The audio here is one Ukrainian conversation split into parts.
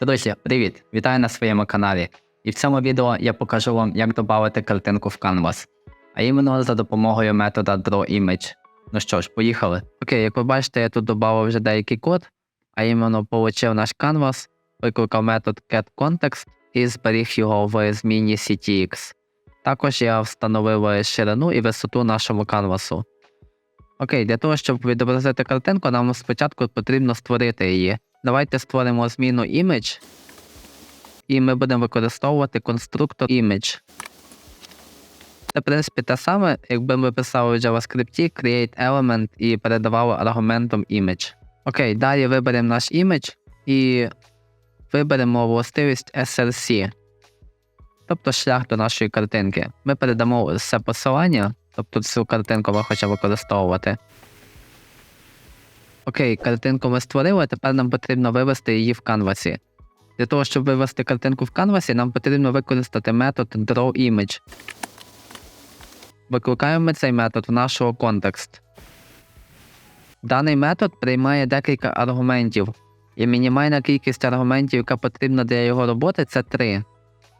Друзі, привіт! Вітаю на своєму каналі. І в цьому відео я покажу вам, як додати картинку в Canvas, а іменно за допомогою метода DrawImage. Ну що ж, поїхали. Окей, як ви бачите, я тут додав вже деякий код, а іменно получив наш Canvas, викликав метод getContext і зберіг його в зміні CTX. Також я встановив ширину і висоту нашому канвасу. Окей, для того, щоб відобразити картинку, нам спочатку потрібно створити її. Давайте створимо зміну image, і ми будемо використовувати конструктор image. Це, в принципі, те саме, якби ми писали в JavaScript create element і передавали аргументом image. Окей, далі виберемо наш image і виберемо властивість SRC, тобто шлях до нашої картинки. Ми передамо це посилання, тобто цю картинку ми хочемо використовувати. Окей, картинку ми створили, тепер нам потрібно вивести її в канвасі. Для того, щоб вивести картинку в канвасі, нам потрібно використати метод drawImage. Викликаємо цей метод в нашого контекст. Даний метод приймає декілька аргументів, і мінімальна кількість аргументів, яка потрібна для його роботи, це 3.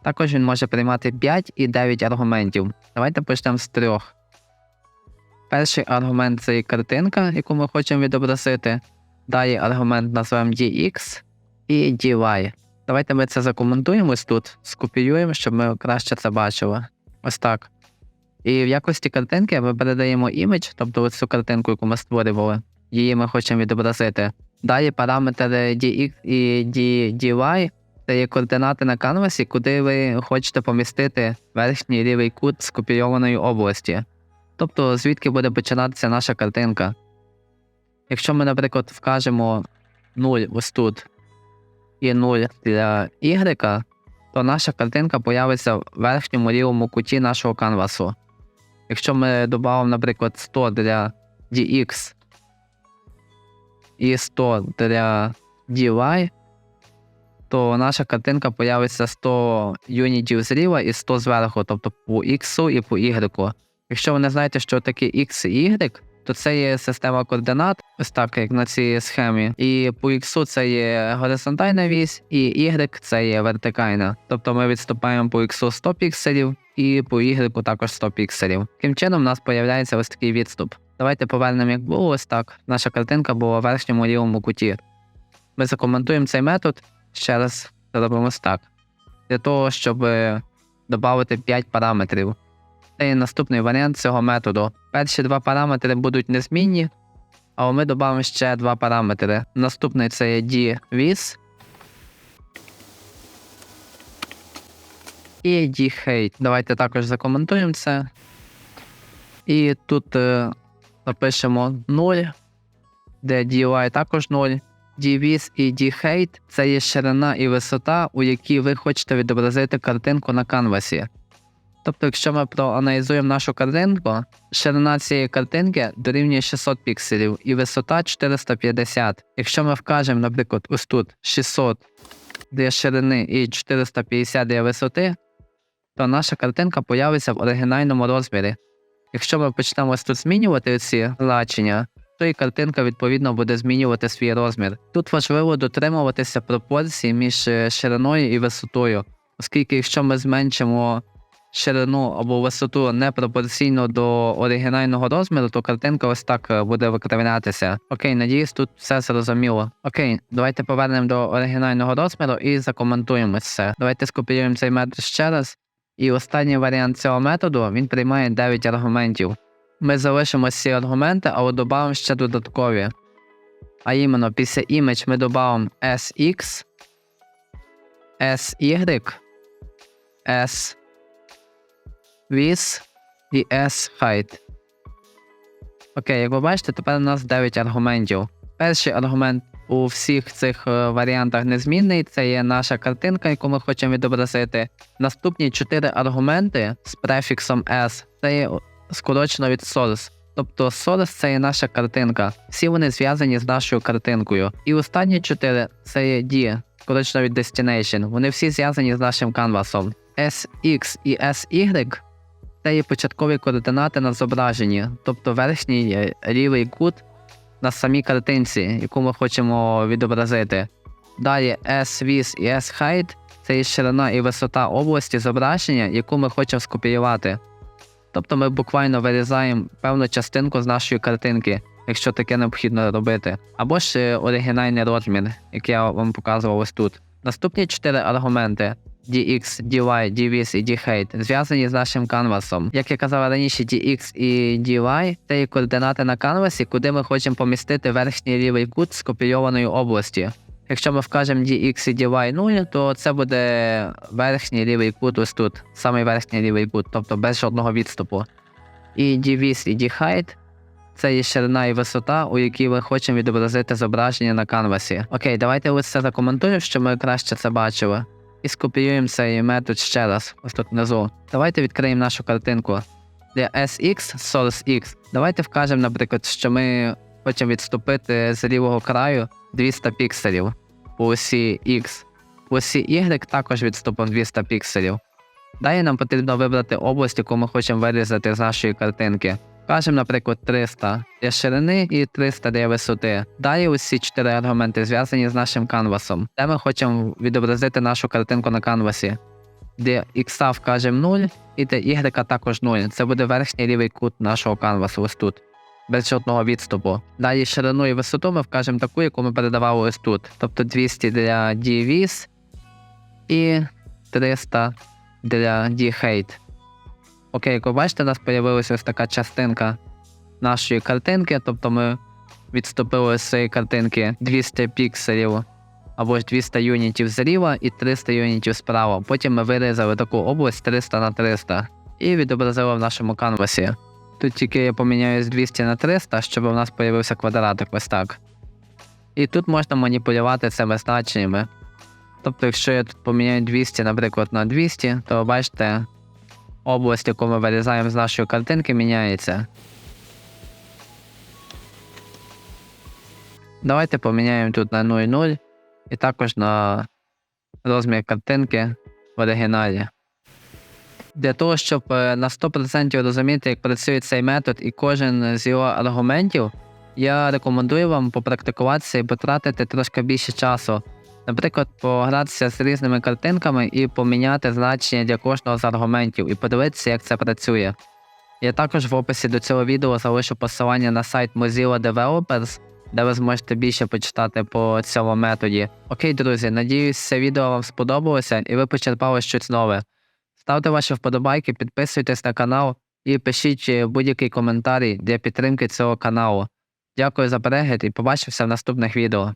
Також він може приймати 5 і 9 аргументів. Давайте почнемо з трьох. Перший аргумент це картинка, яку ми хочемо відобразити. Далі аргумент назвемо dx і dy. Давайте ми це закоментуємо ось тут, скопіюємо, щоб ми краще це бачили. Ось так. І в якості картинки ми передаємо імідж, тобто ось цю картинку, яку ми створювали, її ми хочемо відобразити. Далі параметри dx і dy це є координати на канвасі, куди ви хочете помістити верхній лівий кут скопійованої області. Тобто, звідки буде починатися наша картинка. Якщо ми, наприклад, вкажемо 0 ось тут і 0 для y, то наша картинка появиться в верхньому лівому куті нашого канвасу. Якщо ми додамо, наприклад, 100 для dx і 100 для dy, то наша картинка появиться 100 юнітів зліва і 100 зверху, тобто по x і по y. Якщо ви не знаєте, що таке X і Y, то це є система координат, ось так, як на цій схемі. І по X це є горизонтальна вісь, і Y це є вертикальна. Тобто ми відступаємо по X 100 пікселів і по Y також 100 пікселів. Таким чином, у нас з'являється ось такий відступ. Давайте повернемо, як було ось так. Наша картинка була в верхньому лівому куті. Ми закоментуємо цей метод, ще раз зробимо ось так. Для того, щоб додати 5 параметрів. Це є наступний варіант цього методу. Перші два параметри будуть незмінні, але ми додамо ще два параметри. Наступний це є dvis і dHeight. Давайте також закоментуємо це. І тут е, напишемо 0, де DY також 0. dvis і dHeight – це є ширина і висота, у якій ви хочете відобразити картинку на канвасі. Тобто, якщо ми проаналізуємо нашу картинку, ширина цієї картинки дорівнює 600 пікселів і висота 450. Якщо ми вкажемо, наприклад, ось тут 600 для ширини і 450 для висоти, то наша картинка появиться в оригінальному розмірі. Якщо ми почнемо ось тут змінювати ці значення, то і картинка відповідно буде змінювати свій розмір. Тут важливо дотримуватися пропорцій між шириною і висотою, оскільки якщо ми зменшимо ширину або висоту непропорційно до оригінального розміру, то картинка ось так е, буде викривлятися. Окей, надіюсь, тут все зрозуміло. Окей, давайте повернемо до оригінального розміру і закоментуємо це. Давайте скопіюємо цей метод ще раз. І останній варіант цього методу він приймає 9 аргументів. Ми залишимо ці аргументи, але додамо ще додаткові. А іменно після image ми додамо SX, SY, S with і S height. Окей, як ви бачите, тепер у нас 9 аргументів. Перший аргумент у всіх цих е, варіантах незмінний. Це є наша картинка, яку ми хочемо відобразити. Наступні 4 аргументи з префіксом S це є скорочено від source. Тобто source це є наша картинка. Всі вони зв'язані з нашою картинкою. І останні 4 це є D, скорочено від destination. Вони всі зв'язані з нашим канвасом. SX і SY це є початкові координати на зображенні, тобто верхній лівий кут на самій картинці, яку ми хочемо відобразити. Далі S-Width і S-Height це є ширина і висота області зображення, яку ми хочемо скопіювати. Тобто ми буквально вирізаємо певну частинку з нашої картинки, якщо таке необхідно робити, або ж е, оригінальний розмір, який я вам показував ось тут. Наступні чотири аргументи dx, dy, dvis і dheight зв'язані з нашим канвасом. Як я казав раніше, dx і dy це є координати на канвасі, куди ми хочемо помістити верхній лівий кут скопійованої області. Якщо ми вкажемо dx і dy 0, то це буде верхній лівий кут ось тут, самий верхній лівий кут, тобто без жодного відступу. І dvis і dheight це є ширина і висота, у якій ми хочемо відобразити зображення на канвасі. Окей, давайте ось це закоментуємо, щоб ми краще це бачили. І скопіюємо цей метод ще раз, ось тут внизу. Давайте відкриємо нашу картинку. Для SX, Source X, давайте вкажемо, наприклад, що ми хочемо відступити з лівого краю 200 пікселів по осі X. По осі Y також відступимо 200 пікселів. Далі нам потрібно вибрати область, яку ми хочемо вирізати з нашої картинки. Кажемо, наприклад, 300 для ширини і 300 для висоти. Далі усі чотири аргументи зв'язані з нашим канвасом, де ми хочемо відобразити нашу картинку на канвасі. Де X вкажемо 0 і де Y також 0. Це буде верхній лівий кут нашого канвасу ось тут. Без жодного відступу. Далі ширину і висоту ми вкажемо таку, яку ми передавали ось тут. Тобто 200 для DVS і 300 для D-Height. Окей, як ви бачите, у нас з'явилася ось така частинка нашої картинки, тобто ми відступили з цієї картинки 200 пікселів або ж 200 юнітів зліва і 300 юнітів справа. Потім ми вирізали таку область 300 на 300 і відобразили в нашому канвасі. Тут тільки я поміняю з 200 на 300, щоб у нас з'явився квадратик ось так. І тут можна маніпулювати цими значеннями. Тобто, якщо я тут поміняю 200, наприклад, на 200, то бачите, область, яку ми вирізаємо з нашої картинки, міняється. Давайте поміняємо тут на 0,0 і також на розмір картинки в оригіналі. Для того, щоб е, на 100% розуміти, як працює цей метод і кожен з його аргументів, я рекомендую вам попрактикуватися і потратити трошки більше часу. Наприклад, погратися з різними картинками і поміняти значення для кожного з аргументів і подивитися, як це працює. Я також в описі до цього відео залишу посилання на сайт Mozilla Developers, де ви зможете більше почитати по цьому методі. Окей, друзі, надіюсь, це відео вам сподобалося і ви почерпали щось нове. Ставте ваші вподобайки, підписуйтесь на канал і пишіть будь-який коментарі для підтримки цього каналу. Дякую за перегляд і побачимося в наступних відео.